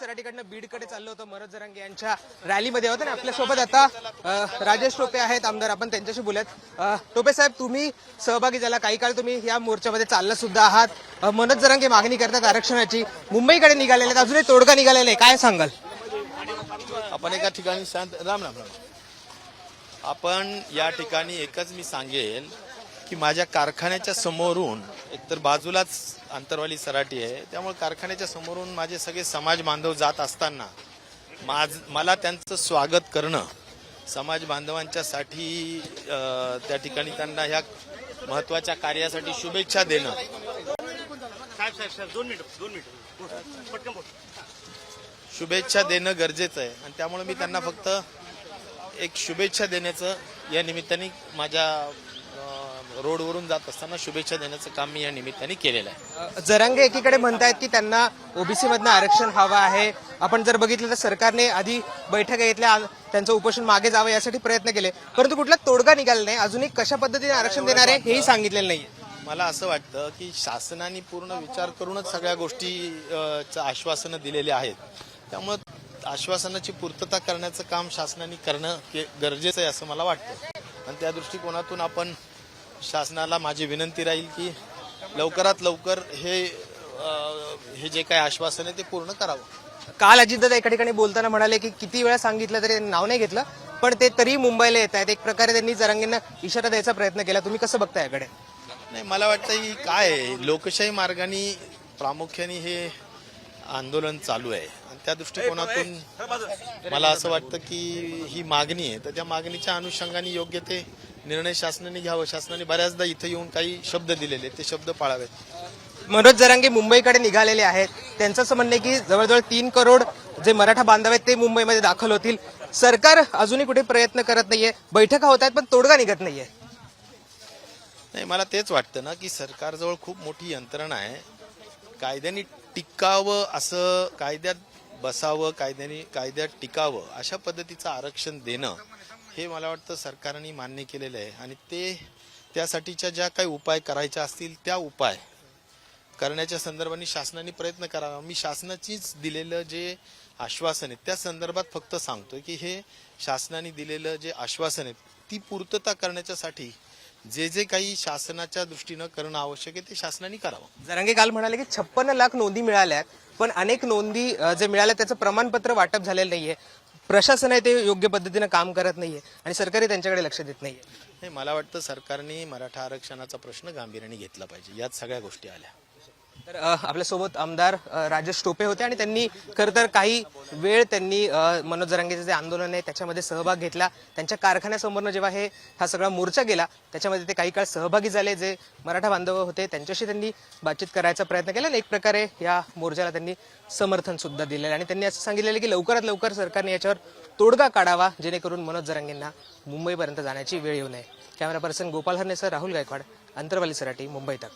सराटीकडनं बीडकडे चाललो होतो मनोज जरांगे यांच्या रॅलीमध्ये होतं ना आपल्यासोबत आता राजेश टोपे आहेत आमदार. आपण त्यांच्याशी बोलत टोपे साहेब तुम्ही सहभागी झाला. काही काळ तुम्ही या मोर्चामध्ये चालला सुद्धा आहात. मनोज जरांगे मागणी करतात आरक्षणाची. मुंबईकडे निघालेले आहेत अजूनही तोडगा निघालेला आहे. काय सांगाल? आपण एका ठिकाणी शांत राम राम राम. आपण या ठिकाणी एकच मी सांगेल की माझ्या कारखान्याच्या समोरून एकतर बाजूलाच अंतरवाली सराटी आहे त्यामुळे कारखान्याच्या समोरून माझे सगळे समाज बांधव जात असताना माझ मला त्यांचं स्वागत करणं समाज बांधवांच्यासाठी त्या ठिकाणी त्यांना ह्या महत्त्वाच्या कार्यासाठी शुभेच्छा देणं. शुभेच्छा देणं गरजेचं आहे. आणि त्यामुळे मी त्यांना फक्त एक शुभेच्छा देण्याचं या निमित्ताने माझ्या रोडवरून जात असताना शुभेच्छा देण्याचं काम मी या निमित्ताने केलेलं आहे. जरांगे एकीकडे म्हणतायत की त्यांना ओबीसी मधनं आरक्षण हवं आहे. आपण जर बघितलं तर सरकारने आधी बैठका घेतल्या त्यांचं उपोषण मागे जावं यासाठी प्रयत्न केले. परंतु कुठला तोडगा निघाला नाही. अजूनही कशा पद्धतीने आरक्षण देणार आहे हेही सांगितलेलं नाही मला असं वाटतं की शासनाने पूर्ण विचार करूनच सगळ्या गोष्टी आश्वासनं दिलेली आहेत. त्यामुळं आश्वासनाची पूर्तता करण्याचं काम शासनाने करणं गरजेचं आहे असं मला वाटतं. आणि त्या दृष्टिकोनातून आपण शासनाला माझी विनंती राहील की लवकरात लवकर हे अं, हे जे काही आश्वासन आहे ते पूर्ण करावं. काल अजितदादा एका ठिकाणी बोलताना म्हणाले की किती वेळा सांगितलं तरी त्यांनी नाव नाही घेतलं पण ते तरी मुंबईला येत आहेत. एक प्रकारे त्यांनी जरांगेंना इशारा द्यायचा प्रयत्न केला. तुम्ही कसं बघता याकडे? नाही मला वाटतं ही काय आहे लोकशाही मार्गाने प्रामुख्याने हे आंदोलन चालू आहे. त्या दृष्टिकोनातून मला असं वाटतं की ही मागणी आहे. तर त्या मागणीच्या अनुषंगाने योग्य ते निर्णय शासनाने घ्यावं. शासनाने बऱ्याचदा इथं येऊन काही शब्द दिलेले आहेत, ते शब्द पाळावेत. मनोज जरांगे मुंबईकडे निघालेले आहेत. त्यांचं असं म्हणणं आहे की जवळजवळ तीन करोड जे मराठा बांधव आहेत ते मुंबईमध्ये दाखल होतील. सरकार अजूनही कुठे प्रयत्न करत नाहीये. बैठका होत आहेत पण तोडगा निघत नाहीये. नाही मला तेच वाटतं ना की सरकारजवळ खूप मोठी यंत्रणा आहे. कायद्याने टिकावं असं कायद्यात बसावं कायद्याने कायद्यात टिकावं अशा पद्धतीचं आरक्षण देणं हे मला वाटतं सरकारने मान्य केलेलं आहे. आणि ते त्यासाठीच्या ज्या काही उपाय करायच्या असतील त्या उपाय करण्याच्या संदर्भाने शासनाने प्रयत्न करावा. मी शासनाचीच दिलेलं जे आश्वासन आहे त्या संदर्भात फक्त सांगतो की हे शासनाने दिलेलं जे आश्वासन आहे ती पूर्तता करण्याच्यासाठी जे जे काही शासनाच्या दृष्टीनं करणं आवश्यक आहे ते शासनाने करावं. जरांगे काल म्हणाले की छप्पन्न लाख नोंदी मिळाल्यात. पण अनेक नोंदी जे मिळाल्या त्याचं प्रमाणपत्र वाटप झालेलं नाहीये. प्रशासन आहे ते योग्य पद्धतीनं काम करत नाहीये आणि सरकारही त्यांच्याकडे लक्ष देत नाहीये. नाही मला वाटतं सरकारने मराठा आरक्षणाचा प्रश्न गांभीर्याने घेतला पाहिजे. यात सगळ्या गोष्टी आल्या. तर आपल्यासोबत आमदार राजेश टोपे होते आणि त्यांनी खरं तर काही वेळ त्यांनी मनोज जरांगेचं जे आंदोलन आहे त्याच्यामध्ये सहभाग घेतला. त्यांच्या कारखान्यासमोरनं जेव्हा हे हा सगळा मोर्चा गेला त्याच्यामध्ये ते काही काळ सहभागी झाले जे मराठा बांधव होते त्यांच्याशी त्यांनी बातचीत करायचा प्रयत्न केला आणि एक प्रकारे या मोर्चाला त्यांनी समर्थन सुद्धा दिलेलं आणि त्यांनी असं सांगितलेलं की लवकरात लवकर सरकारने याच्यावर तोडगा काढावा जेणेकरून मनोज जरांगेंना मुंबईपर्यंत जाण्याची वेळ येऊ नये. Camera person Gopal Harnesar Rahul Gaikwad Antarwali Sarati Mumbai Tak.